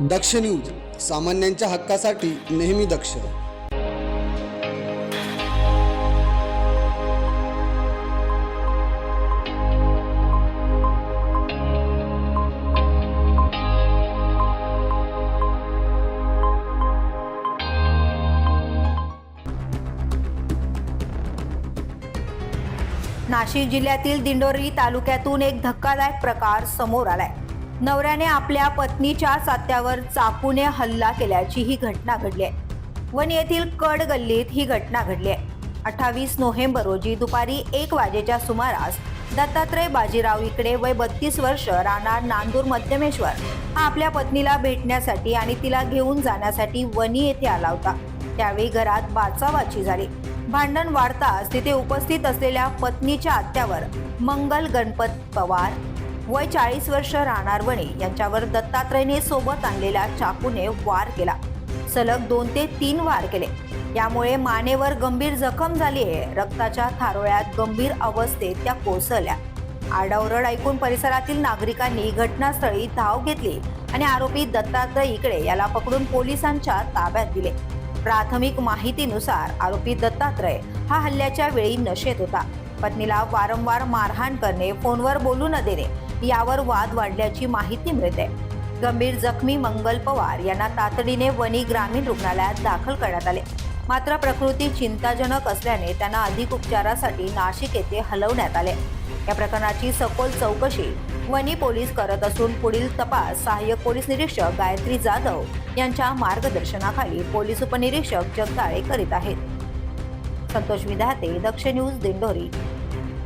दक्ष news सामान्यांच्या हक्कासाठी नेहमी दक्ष. नाशिक जिल्ह्यातील दिंडोरी तालुक्यातून एक धक्कादायक प्रकार समोर आलाय. नवऱ्याने आपल्या पत्नीच्या सात्यावर चाकूने हल्ला केल्याची ही घटना घडली आहे. वन येथील कड गल्लीत ही घटना घडली आहे. अठ्ठावीस नोव्हेंबर रोजी दुपारी एक वाजेच्या सुमारास दत्तात्रय बाजीराव इकडे वय बत्तीस वर्ष राहणार नांदूर मध्यमेश्वर. हा आपल्या पत्नीला भेटण्यासाठी आणि तिला घेऊन जाण्यासाठी वणी येथे आला होता. त्यावेळी घरात बाचाबाची झाली. भांडण वाढताच तिथे उपस्थित असलेल्या पत्नीच्या आत्यावर मंगल गणपत पवार वय चाळीस वर्ष राहणार वणे यांच्यावर दत्तात्रयने सोबत आणलेल्या चाकूने वार केला. सलग दोन ते तीन वार केले. यामुळे मानेवर गंभीर जखम झाली आहे. रक्ताच्या थारोळ्यात गंभीर अवस्थेत त्या कोसळल्या. आरडाओरड ऐकून परिसरातील नागरिकांनी घटनास्थळी धाव घेतली आणि आरोपी दत्तात्रय इकडे याला पकडून पोलिसांच्या ताब्यात दिले. प्राथमिक माहितीनुसार आरोपी दत्तात्रय हा हल्ल्याच्या वेळी नशेत होता. पत्नीला वारंवार मारहाण करणे फोनवर बोलू न देणे यावर वाद वाढल्याची माहिती मिळते. गंभीर जखमी मंगल पवार यांना तातडीने वणी ग्रामीण रुग्णालयात दाखल करण्यात आले. मात्र प्रकृती चिंताजनक असल्याने त्यांना अधिक उपचारासाठी नाशिक येथे हलवण्यात आले. या प्रकरणाची सखोल चौकशी वणी पोलीस करत असून पुढील तपास सहाय्यक पोलीस निरीक्षक गायत्री जाधव यांच्या मार्गदर्शनाखाली पोलीस उपनिरीक्षक जगदाळे करीत आहेत. संतोष विधाते दक्ष न्यूज दिंडोरी.